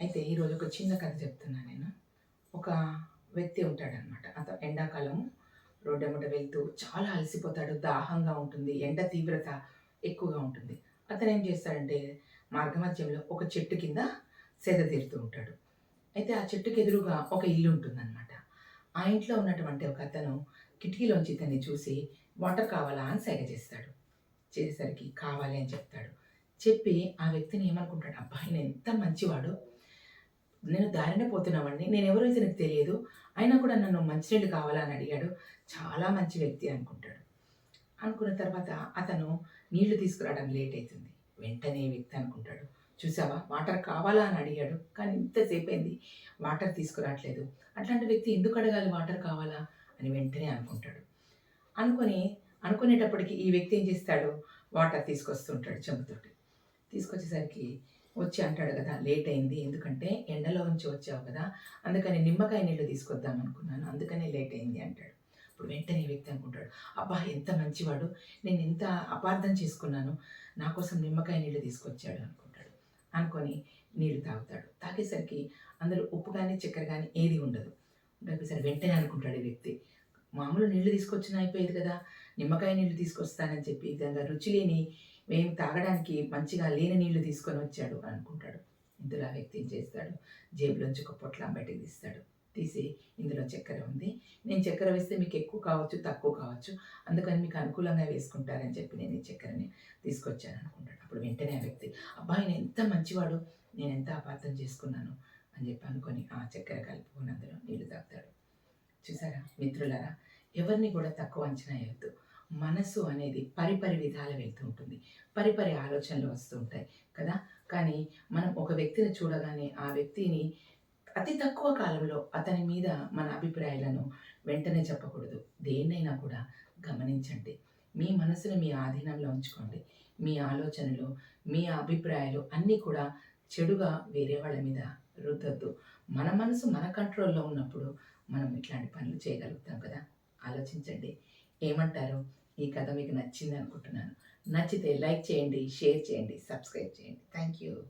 అయితే ఈరోజు ఒక చిన్న కథ చెప్తున్నా నేను. ఒక వ్యక్తి ఉంటాడనమాట అతను ఎండాకాలము రోడ్డు ఎమ్మట వెళ్తూ చాలా అలసిపోతాడు దాహంగా ఉంటుంది ఎండ తీవ్రత ఎక్కువగా ఉంటుంది. అతను ఏం చేస్తాడంటే మార్గమధ్యంలో ఒక చెట్టు కింద సేద తీరుతూ ఉంటాడు. అయితే ఆ చెట్టుకి ఎదురుగా ఒక ఇల్లు ఉంటుందన్నమాట. ఆ ఇంట్లో ఉన్నటువంటి ఒక అతను కిటికీలోంచి తన్ని చూసి వాటర్ కావాలా? అని సైగ చేస్తాడు. చేసేసరికి కావాలి అని చెప్తాడు. చెప్పి ఆ వ్యక్తిని ఏమనుకుంటాడు? అబ్బాయి ఎంత మంచివాడు. నేను దారినే పోతున్నామండి. నేను ఎవరో నాకు తెలియదు. అయినా కూడా నన్ను మంచినీళ్ళు కావాలా అని అడిగాడు. చాలా మంచి వ్యక్తి అనుకుంటాడు. అనుకున్న తర్వాత అతను నీళ్ళు తీసుకురావడం లేట్ అవుతుంది వెంటనే వ్యక్తి అనుకుంటాడు. చూసావా? వాటర్ కావాలా అని అడిగాడు. కానీ ఇంతసేపు అయింది. వాటర్ తీసుకురావట్లేదు. అట్లాంటి వ్యక్తి ఎందుకు అడగాలి వాటర్ కావాలా అని వెంటనే అనుకుంటాడు. అనుకొని అనుకునేటప్పటికి ఈ వ్యక్తి ఏం చేస్తాడు? వాటర్ తీసుకొస్తుంటాడు చెంబుతోటి. తీసుకొచ్చేసరికి వచ్చి అంటాడు కదా లేట్ అయింది ఎందుకంటే ఎండలో నుంచి వచ్చావు కదా అందుకని నిమ్మకాయ నీళ్ళు తీసుకొద్దాం అనుకున్నాను అందుకనే లేట్ అయింది అంటాడు. ఇప్పుడు వెంటనే వ్యక్తి అనుకుంటాడు అబ్బా ఎంత మంచివాడు నేను ఎంత అపార్థం చేసుకున్నాను నా కోసం నిమ్మకాయ నీళ్ళు తీసుకొచ్చాడు అనుకుంటాడు. అనుకొని నీళ్ళు తాగుతాడు. తాగేసరికి అందులో ఉప్పు కానీ చక్కెర కానీ ఏది ఉండదు. సరే వెంటనే అనుకుంటాడు ఈ వ్యక్తి. మామూలు నీళ్ళు తీసుకొచ్చినా అయిపోయేది కదా. నిమ్మకాయ నీళ్ళు తీసుకొస్తానని చెప్పి విధంగా రుచి లేని మేము తాగడానికి మంచిగా లేని నీళ్ళు తీసుకొని వచ్చాడు అనుకుంటాడు. ఇందులో వ్యక్తి ఏం చేస్తాడు? జేబులోంచి ఒక పొట్లం బయటకు తీస్తాడు. తీసి ఇందులో చక్కెర ఉంది. నేను చక్కెర వేస్తే మీకు ఎక్కువ కావచ్చు తక్కువ కావచ్చు. అందుకని మీకు అనుకూలంగా వేసుకుంటారని చెప్పి నేను ఈ చక్కెరని తీసుకొచ్చాను అనుకుంటాడు. అప్పుడు వెంటనే ఆ వ్యక్తి అబ్బాయి నేను ఎంత మంచివాడు. నేను ఎంత అపార్థం చేసుకున్నాను. అని చెప్పి అనుకొని ఆ చక్కెర కలుపుకొని అందులో నీళ్ళు తాగుతాడు. చూసారా మిత్రులారా? ఎవరిని కూడా తక్కువ అంచనా వేయద్దు. మనసు అనేది పరిపరి విధాలు వెళ్తూ ఉంటుంది. పరిపరి ఆలోచనలు వస్తూ ఉంటాయి కదా? కానీ మనం ఒక వ్యక్తిని చూడగానే ఆ వ్యక్తిని అతి తక్కువ కాలంలో అతని మీద మన అభిప్రాయాలను వెంటనే చెప్పకూడదు. దేన్నైనా కూడా గమనించండి. మీ మనసును మీ ఆధీనంలో ఉంచుకోండి. మీ ఆలోచనలు మీ అభిప్రాయాలు అన్నీ కూడా చెడుగా వేరే వాళ్ళ మీద రుద్దొద్దు. మన మనసు మన కంట్రోల్లో ఉన్నప్పుడు మనం ఇట్లాంటి పనులు చేయగలుగుతాం కదా? ఆలోచించండి. ఏమంటారు? ఈ కథ మీకు నచ్చింది అనుకుంటున్నాను. నచ్చితే లైక్ చేయండి షేర్ చేయండి సబ్స్క్రైబ్ చేయండి. Thank you.